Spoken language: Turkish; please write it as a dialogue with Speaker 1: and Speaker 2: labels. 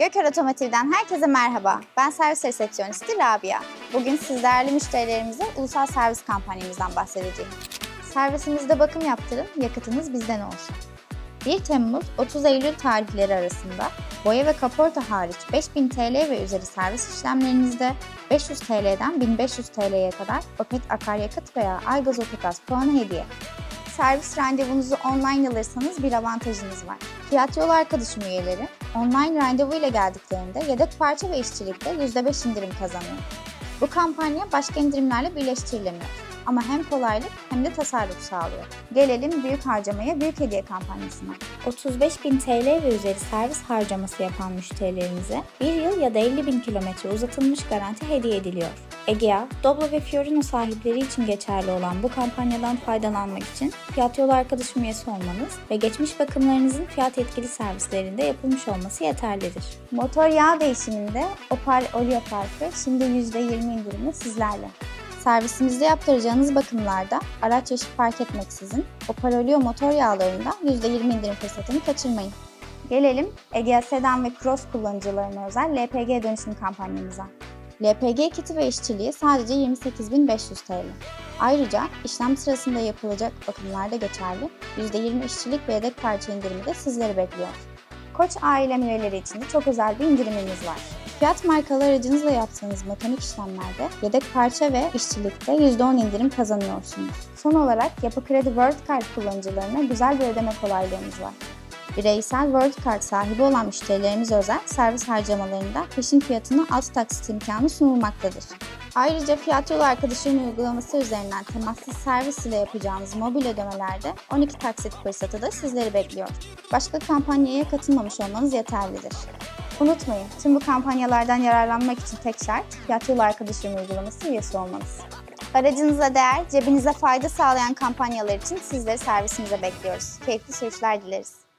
Speaker 1: Göker Otomotiv'den herkese merhaba. Ben servis resepsiyonisti Rabia. Bugün siz müşterilerimize ulusal servis kampanyamızdan bahsedeceğim. Servisimizde bakım yaptırın, yakıtınız bizden olsun. 1 Temmuz 30 Eylül tarihleri arasında boya ve kaporta hariç 5000 TL ve üzeri servis işlemlerinizde 500 TL'den 1500 TL'ye kadar paket akaryakıt veya aygaz otogaz puanı hediye. Servis randevunuzu online alırsanız bir avantajınız var. Fiyat yol arkadaşım üyeleri online randevu ile geldiklerinde yedek parça ve işçilikte %5 indirim kazanıyor. Bu kampanya başka indirimlerle birleştirilemiyor. Ama hem kolaylık hem de tasarruf sağlıyor. Gelelim büyük harcamaya büyük hediye kampanyasına. 35.000 TL ve üzeri servis harcaması yapan müşterilerimize 1 yıl ya da 50.000 kilometre uzatılmış garanti hediye ediliyor. Egea, Doblo ve Fiorino sahipleri için geçerli olan bu kampanyadan faydalanmak için Fiyat Yol Arkadaşım üyesi olmanız ve geçmiş bakımlarınızın fiyat etkili servislerinde yapılmış olması yeterlidir. Motor yağ değişiminde Opel Oleo farkı şimdi %20 indirimli sizlerle. Servisimizde yaptıracağınız bakımlarda araç yaşı fark etmeksizin Opel Oleo motor yağlarında %20 indirim fırsatını kaçırmayın. Gelelim Egea Sedan ve Cross kullanıcılarına özel LPG dönüşüm kampanyamıza. LPG kiti ve işçiliği sadece 28.500 TL. Ayrıca işlem sırasında yapılacak bakımlarda geçerli %20 işçilik ve yedek parça indirimi de sizleri bekliyor. Koç aile üyeleri için de çok özel bir indirimimiz var. Fiyat markalı aracınızla yaptığınız mekanik işlemlerde yedek parça ve işçilikte %10 indirim kazanıyorsunuz. Son olarak Yapı Kredi World Card kullanıcılarına güzel bir ödeme kolaylığımız var. Bireysel World Card sahibi olan müşterilerimiz özel servis harcamalarında peşin fiyatına alt taksit imkanı sunulmaktadır. Ayrıca Fiyat Yolu Arkadaşım uygulaması üzerinden temassız servis ile yapacağınız mobil ödemelerde 12 taksit fırsatı da sizleri bekliyor. Başka kampanyaya katılmamış olmanız yeterlidir. Unutmayın, tüm bu kampanyalardan yararlanmak için tek şart Fiyat Yolu Arkadaşım uygulaması üyesi olmanız. Aracınıza değer, cebinize fayda sağlayan kampanyalar için sizleri servisimize bekliyoruz. Keyifli sürüşler dileriz.